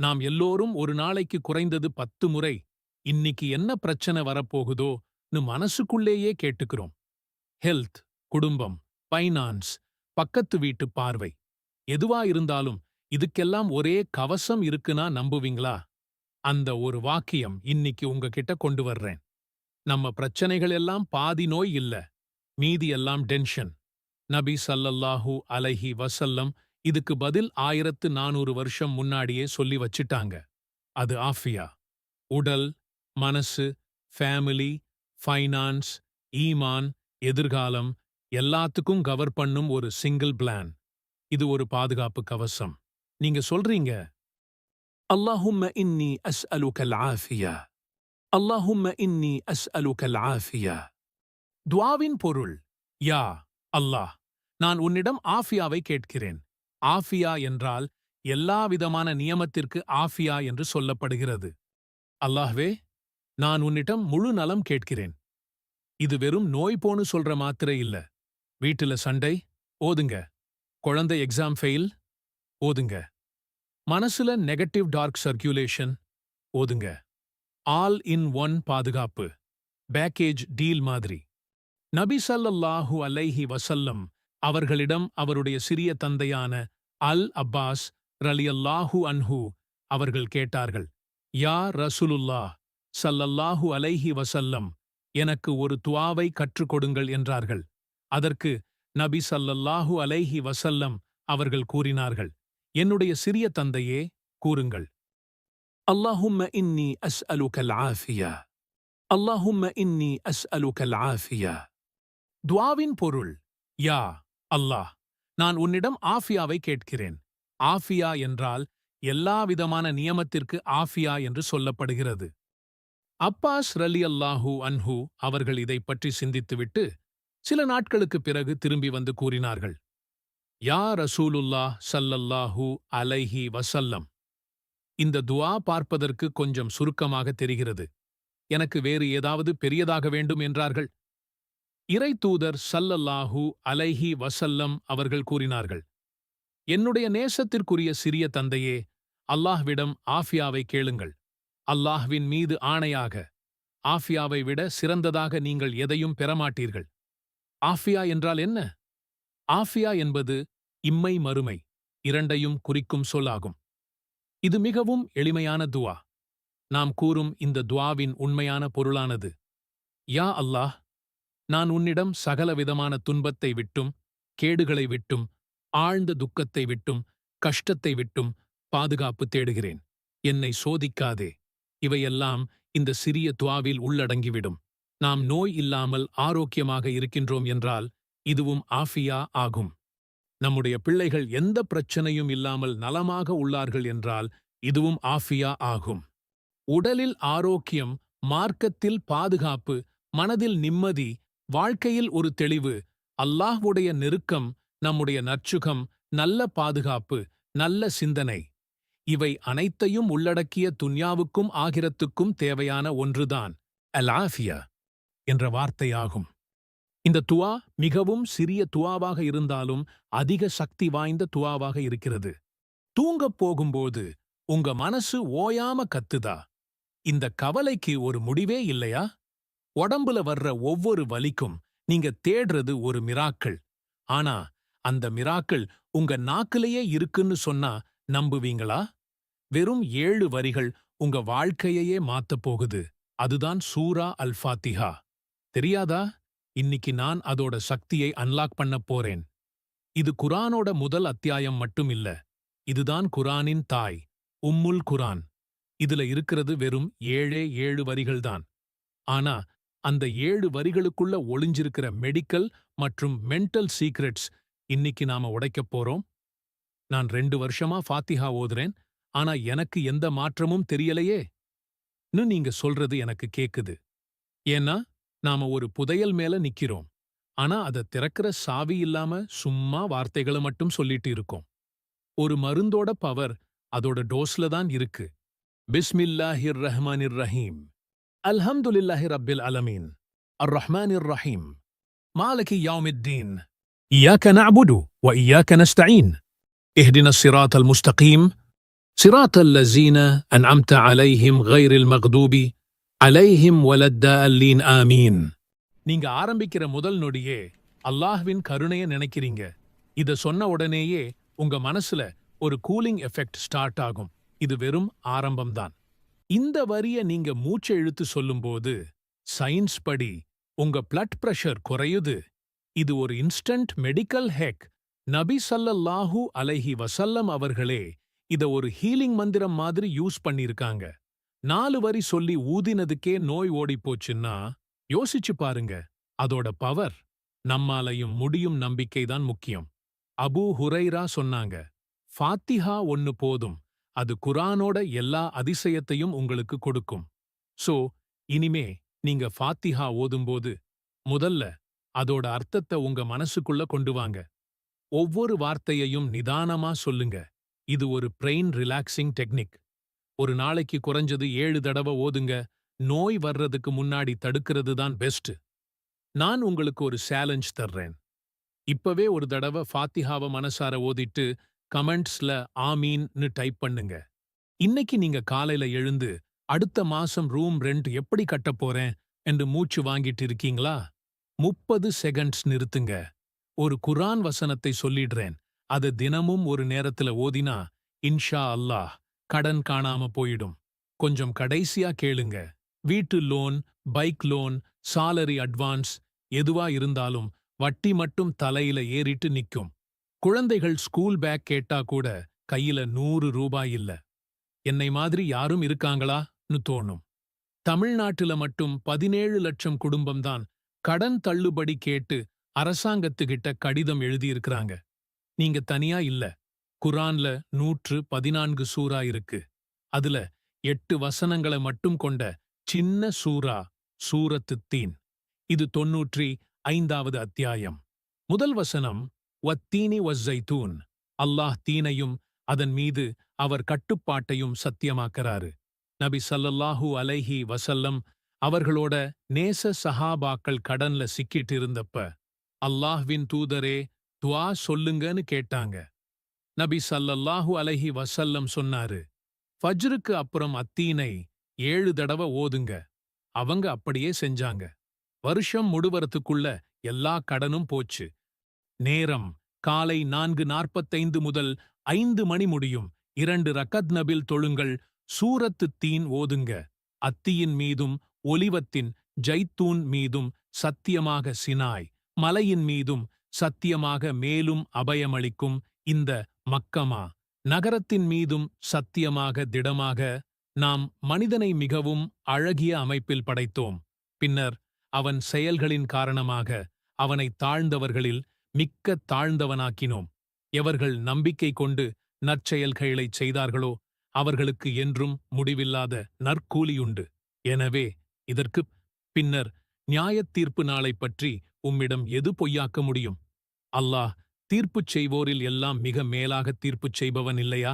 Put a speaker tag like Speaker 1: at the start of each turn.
Speaker 1: நாம் எல்லோரும் ஒரு நாளைக்கு குறைந்தது பத்து முறை இன்னிக்கு என்ன பிரச்சனை வரப்போகுதோன்னு மனசுக்குள்ளேயே கேட்டுக்கிறோம். ஹெல்த் குடும்பம் ஃபைனான்ஸ் பக்கத்து வீட்டு பார்வை. எதுவா இருந்தாலும் இதுக்கெல்லாம் ஒரே கவசம் இருக்குன்னா நம்புவீங்களா? அந்த ஒரு வாக்கியம் இன்னிக்கு உங்ககிட்ட கொண்டு வர்றேன். நம்ம பிரச்சனைகள் எல்லாம் பாதி நோய் இல்ல மீதி எல்லாம் டென்ஷன். நபி சல்லல்லாஹூ அலஹி வசல்லம் இதுக்கு பதில் ஆயிரத்து நானூறு வருஷம் முன்னாடியே சொல்லி வச்சிட்டாங்க அது ஆஃபியா உடல் மனசு ஃபேமிலி ஃபைனான்ஸ் ஈமான் எதிர்காலம் எல்லாத்துக்கும் கவர் பண்ணும் ஒரு சிங்கிள் பிளான் இது ஒரு பாதுகாப்பு கவசம் நீங்க சொல்றீங்க اللهم إني أسألك العافية اللهم إني أسألك العافية துவாவின் பொருள் யா அல்லாஹ் நான் உன்னிடம் ஆஃபியாவை கேட்கிறேன் ஆஃபியா என்றால் எல்லாவிதமான நியமத்திற்கு ஆஃபியா என்று சொல்லப்படுகிறது. அல்லாஹ்வே நான் உன்னிடம் முழு நலம் கேட்கிறேன். இது வெறும் நோய் போன்னு சொல்ற மாத்திரை இல்ல. வீட்டுல சண்டை ஓதுங்க. குழந்தை எக்ஸாம் ஃபெயில் ஓதுங்க. மனசுல நெகட்டிவ் டார்க் சர்க்குலேஷன் ஓதுங்க. ஆல் இன் ஒன் பாதுகாப்பு. பேக்கேஜ் டீல் மாதிரி. நபி ஸல்லல்லாஹு அலைஹி வசல்லம் அவர்களிடம் அவருடைய சிறிய தந்தையான அல் அப்பாஸ் ரலியல்லாஹு அன்ஹு அவர்கள் கேட்டார்கள் யா ரசுலுல்லா சல்லல்லாஹு அலைஹி வசல்லம் எனக்கு ஒரு துவாவை கற்றுக் கொடுங்கள் என்றார்கள். அதற்கு நபி சல்லல்லாஹு அலைஹி வசல்லம் அவர்கள் கூறினார்கள் என்னுடைய சிறிய தந்தையே கூறுங்கள். அல்லாஹும்ம இன்னி அஸ் அலு ஆஃபியா அல்லாஹும்ம இன்னி அஸ் அலு ஆஃபியா துவாவின் பொருள் யா அல்லாஹ் நான் உன்னிடம் ஆஃபியாவை கேட்கிறேன். ஆஃபியா என்றால் எல்லாவிதமான நியமத்திற்கு ஆஃபியா என்று சொல்லப்படுகிறது. அப்பாஸ் ரலி அல்லாஹூ அன்ஹு அவர்கள் இதைப் பற்றி சிந்தித்துவிட்டு சில நாட்களுக்குப் பிறகு திரும்பி வந்து கூறினார்கள். யா ரசூலுல்லாஹ் சல்லல்லாஹூ அலைஹி வசல்லம் இந்த துவா பார்ப்பதற்கு கொஞ்சம் சுருக்கமாக தெரிகிறது. எனக்கு வேறு ஏதாவது பெரியதாக வேண்டும் என்றார்கள்? இறை தூதர் சல்லல்லாஹூ அலைஹி வசல்லம் அவர்கள் கூறினார்கள் என்னுடைய நேசத்திற்குரிய சிறிய தந்தையே அல்லாஹ்விடம் ஆஃபியாவை கேளுங்கள். அல்லாஹ்வின் மீது ஆணையாக ஆஃபியாவை விட சிறந்ததாக நீங்கள் எதையும் பெறமாட்டீர்கள். ஆஃபியா என்றால் என்ன? ஆஃபியா என்பது இம்மை மறுமை இரண்டையும் குறிக்கும் சொல்லாகும். இது மிகவும் எளிமையான துவா. நாம் கூறும் இந்த துவாவின் உண்மையான பொருளானது யா அல்லாஹ் நான் உன்னிடம் சகலவிதமான துன்பத்தை விட்டும் கேடுகளை விட்டும் ஆழ்ந்த துக்கத்தை விட்டும் கஷ்டத்தை விட்டும் பாதுகாப்பு தேடுகிறேன். என்னை சோதிக்காதே. இவையெல்லாம் இந்த சிறிய துவாவில் உள்ளடங்கிவிடும். நாம் நோய் இல்லாமல் ஆரோக்கியமாக இருக்கின்றோம் என்றால் இதுவும் ஆஃபியா ஆகும். நம்முடைய பிள்ளைகள் எந்த பிரச்சனையும் இல்லாமல் நலமாக உள்ளார்கள் என்றால் இதுவும் ஆஃபியா ஆகும். உடலில் ஆரோக்கியம் மார்க்கத்தில் பாதுகாப்பு மனதில் நிம்மதி வாழ்க்கையில் ஒரு தெளிவு அல்லாஹ்வுடைய நெருக்கம் நம்முடைய நற்சுகம் நல்ல பாதுகாப்பு நல்ல சிந்தனை. இவை அனைத்தையும் உள்ளடக்கிய துன்யாவுக்கும் ஆகிரத்துக்கும் தேவையான ஒன்றுதான் அலாஃபியா என்ற வார்த்தையாகும். இந்த துவா மிகவும் சிறிய துவாவாக இருந்தாலும் அதிக சக்தி வாய்ந்த துவாவாக இருக்கிறது. தூங்கப் போகும்போது உங்க மனசு ஓயாம கத்துதா? இந்த கவலைக்கு ஒரு முடிவே இல்லையா? உடம்புல வர்ற ஒவ்வொரு வலிக்கும் நீங்க தேடுறது ஒரு மிராக்கள். ஆனா அந்த மிராக்கள் உங்க நாக்கிலேயே இருக்குன்னு சொன்னா நம்புவீங்களா? வெறும் ஏழு வரிகள் உங்க வாழ்க்கையையே மாத்தப் போகுது. அதுதான் சூரா அல் ஃபாத்திஹா. தெரியாதா? இன்னிக்கு நான் அதோட சக்தியை அன்லாக் பண்ணப் போறேன். இது குரானோட முதல் அத்தியாயம் மட்டும் இல்ல. இதுதான் குரானின் தாய் உம்முல் குரான். இதுல இருக்கிறது வெறும் ஏழே ஏழு வரிகள்தான் ஆனா அந்த ஏழு வரிகளுக்குள்ள ஒளிஞ்சிருக்கிற மெடிக்கல் மற்றும் மென்டல் சீக்ரெட்ஸ் இன்னிக்கு நாம உடைக்கப் போறோம். நான் ரெண்டு வருஷமா ஃபாத்திஹா ஓதுறேன். ஆனா எனக்கு எந்த மாற்றமும் தெரியலையே. னு நீங்க சொல்றது எனக்கு கேக்குது. ஏன்னா நாம ஒரு புதையல் மேல நிக்கிறோம். ஆனா அத திறக்கிற சாவி இல்லாம சும்மா வார்த்தைகளை மட்டும் சொல்லிட்டு இருக்கோம். ஒரு மருந்தோட பவர் அதோட டோஸ்ல தான் இருக்கு. பிஸ்மில்லாஹிர் ரஹ்மானிர் ரஹீம். அல்ஹம்துலில்லாஹி ரப்பில் அலமீன் அர் ரஹ்மானிர் ரஹீம் மாலகி யௌமித்தீன் إياك نعبد وإياك نستعين اهدنا الصراط المستقيم صراط الذين أنعمت عليهم غير المغضوب عليهم ولا الضالين آمين நீங்க ஆரம்பிக்கிற முதல் நொடியே அல்லாஹ்வின் கருணைய நினைக்கிறீங்க இத சொன்ன உடனேயே உங்க மனசுல ஒரு கூலிங் எஃபெக்ட் ஸ்டார்ட் ஆகும் இது வெறும் ஆரம்பம்தான் இந்த வரிய நீங்க மூச்சை இழுத்து சொல்லும்போது சயின்ஸ் படி உங்க பிளட் பிரஷர் குறையுது. இது ஒரு இன்ஸ்டன்ட் மெடிக்கல் ஹெக் நபி சல்லல்லாஹூ அலைஹி வசல்லம் அவர்களே இத ஒரு ஹீலிங் மந்திரம் மாதிரி யூஸ் பண்ணிருக்காங்க நாலு வரி சொல்லி ஊதினதுக்கே நோய் ஓடிப் போச்சுன்னா யோசிச்சு பாருங்க அதோட பவர் நம்மாலையும் முடியும் நம்பிக்கைதான் முக்கியம். அபூ ஹுரைரா சொன்னாங்க ஃபாத்திஹா ஒன்னு போதும். அது குரானோட எல்லா அதிசயத்தையும் உங்களுக்கு கொடுக்கும். சோ இனிமே நீங்க ஃபாத்திஹா ஓதும்போது முதல்ல அதோட அர்த்தத்தை உங்க மனசுக்குள்ள கொண்டு வாங்க. ஒவ்வொரு வார்த்தையையும் நிதானமா சொல்லுங்க. இது ஒரு பிரெயின் ரிலாக்ஸிங் டெக்னிக் ஒரு நாளைக்கு குறைஞ்சது ஏழு தடவை ஓதுங்க. நோய் வர்றதுக்கு முன்னாடி தடுக்கிறது தான் பெஸ்ட் நான் உங்களுக்கு ஒரு சேலஞ்ச் தர்றேன். இப்பவே ஒரு தடவை ஃபாத்திஹாவை மனசார ஓதிட்டு கமெண்ட்ஸ்ல ஆமீன்னு டைப் பண்ணுங்க. இன்னைக்கு நீங்க காலையில எழுந்து அடுத்த மாசம் ரூம் ரெண்ட் எப்படி கட்ட போறேன் என்று மூச்சு வாங்கிட்டு இருக்கீங்களா? முப்பது செகண்ட்ஸ் நிறுத்துங்க. ஒரு குரான் வசனத்தை சொல்லிடுறேன். அது தினமும் ஒரு நேரத்துல ஓதினா இன்ஷா அல்லாஹ் கடன் காணாம போயிடும். கொஞ்சம் கடைசியா கேளுங்க. வீட்டு loan bike loan salary advance எதுவா இருந்தாலும் வட்டி மட்டும் தலையில ஏறிட்டு நிக்கும். குழந்தைகள் ஸ்கூல் பேக் கேட்டா கூட கையில நூறு ரூபாய் இல்ல. என்னை மாதிரி யாரும் இருக்காங்களான்னு தோணும். தமிழ்நாட்டுல மட்டும் பதினேழு லட்சம் குடும்பம்தான் கடன் தள்ளுபடி கேட்டு அரசாங்கத்துக்கிட்ட கடிதம் எழுதியிருக்கிறாங்க. நீங்க தனியா இல்ல. குரான்ல நூற்று பதினான்கு சூறா இருக்கு. அதுல எட்டு வசனங்களை மட்டும் கொண்ட சின்ன சூரா சூரத்து தீன். இது தொன்னூற்றி ஐந்தாவது அத்தியாயம். முதல் வசனம் வத்தீனி வஸ்ஸைத்தூன் அல்லாஹ் தீனையும் அதன் மீது அவர் கட்டுப்பாட்டையும் சத்தியமாக்கிறாரு. நபி சல்லல்லாஹு அலைஹி வசல்லம் அவர்களோட நேச சஹாபாக்கள் கடன்ல சிக்கிட்டு இருந்தப்ப அல்லாஹ்வின் தூதரே துவா சொல்லுங்கன்னு கேட்டாங்க. நபி சல்லல்லாஹு அலைஹி வசல்லம் சொன்னாரு ஃபஜ்ருக்கு அப்புறம் அத்தீனை ஏழு தடவை ஓதுங்க. அவங்க அப்படியே செஞ்சாங்க. வருஷம் முடுவரத்துக்குள்ள எல்லா கடனும் போச்சு. நேரம் காலை நான்கு நாற்பத்தைந்து முதல் ஐந்து மணி முடியும். இரண்டு ரக்கத் நபில் தொழுங்கள் சூரத்து தீன் ஓதுங்க. அத்தியின் மீதும் ஒலிவத்தின் ஜைத்தூன் மீதும் சத்தியமாக சினாய். மலையின் மீதும் சத்தியமாக மேலும் அபயமளிக்கும் இந்த மக்கமா? நகரத்தின் மீதும் சத்தியமாக திடமாக நாம் மனிதனை மிகவும் அழகிய அமைப்பில் படைத்தோம். பின்னர் அவன் செயல்களின் காரணமாக அவனை தாழ்ந்தவர்களில் மிக்க தாழ்ந்தவனாக்கினோம். எவர்கள் நம்பிக்கை கொண்டு நற்செயல்களைச் செய்தார்களோ அவர்களுக்கு என்றும் முடிவில்லாத நற்கூலியுண்டு. எனவே இதற்குப் பின்னர் நியாயத் தீர்ப்பு நாளைப் பற்றி உம்மிடம் எது பொய்யாக்க முடியும்? அல்லாஹ் தீர்ப்புச் செய்வோரில் எல்லாம் மிக மேலாக தீர்ப்புச் செய்பவன் இல்லையா?